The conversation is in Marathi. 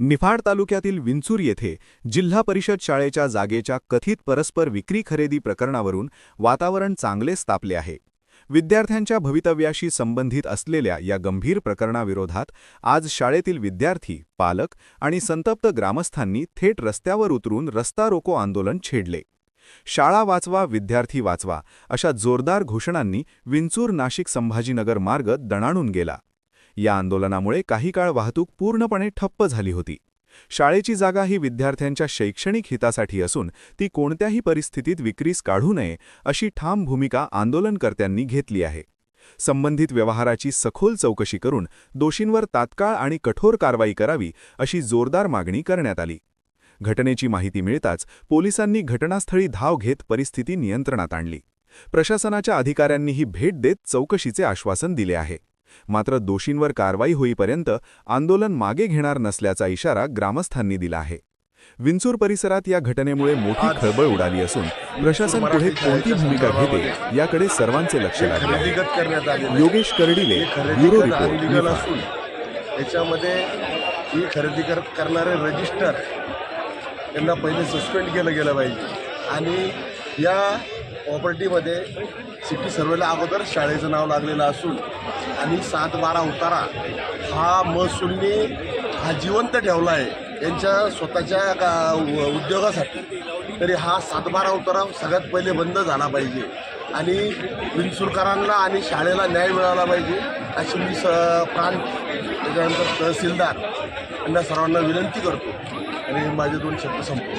निफाड तालुक्यातील विंचूर येथे जिल्हा परिषद शाळेच्या जागेच्या कथित परस्पर विक्री खरेदी प्रकरणावरून वातावरण चांगलेच तापले आहे. विद्यार्थ्यांच्या भवितव्याशी संबंधित असलेल्या या गंभीर प्रकरणाविरोधात आज शाळेतील विद्यार्थी पालक आणि संतप्त ग्रामस्थांनी थेट रस्त्यावर उतरून रस्ता रोको आंदोलन छेडले. शाळा वाचवा विद्यार्थी वाचवा अशा जोरदार घोषणांनी विंचूर नाशिक संभाजीनगर मार्ग दणाणून गेला. या आंदोलनामुळे काही काळ वाहतूक पूर्णपणे ठप्प झाली होती. शाळेची जागा ही विद्यार्थ्यांच्या शैक्षणिक हितासाठी असून ती कोणत्याही परिस्थितीत विक्रीस काढू नये अशी ठाम भूमिका आंदोलनकर्त्यांनी घेतली आहे. संबंधित व्यवहाराची सखोल चौकशी करून दोषींवर तात्काळ आणि कठोर कारवाई करावी अशी जोरदार मागणी करण्यात आली. घटनेची माहिती मिळताच पोलिसांनी घटनास्थळी धाव घेत परिस्थिती नियंत्रणात आणली. प्रशासनाच्या अधिकाऱ्यांनीही भेट देत चौकशीचे आश्वासन दिले आहे. मात्र दोषींवर कारवाई होईपर्यंत आंदोलन मागे घेणार नसल्याचा इशारा ग्रामस्थांनी दिला आहे विंचूर परिसरात या घटनेमुळे मोठी खळबळ उडाली असून प्रशासन पुढे कोणती भूमिका घेते याकडे सर्वांचे लक्ष लागले. Yogesh Kardile bureau report. नसून त्याच्यामध्ये ही खरेदी कर करणारे रजिस्टर यांना पहिले सस्पेंड केलं गेलं पाहिजे आणि या प्रॉपर्टीमध्ये सिटी सर्वेला अगोदर शाळेचं नाव लागलेलं असून आणि सात बारा उतारा. हा महसूलने हा जिवंत ठेवला आहे त्यांच्या स्वतःच्या का- उ- उद्योगासाठी. तरी हा सातबारा उतारा सगळ्यात पहिले बंद झाला पाहिजे. आणि विंचुरकरांना आणि शाळेला न्याय मिळाला पाहिजे अशी मी स प्रांत त्याच्यानंतर तहसीलदार यांना सर्वांना विनंती करतो. आणि माझे दोन शब्द संपतो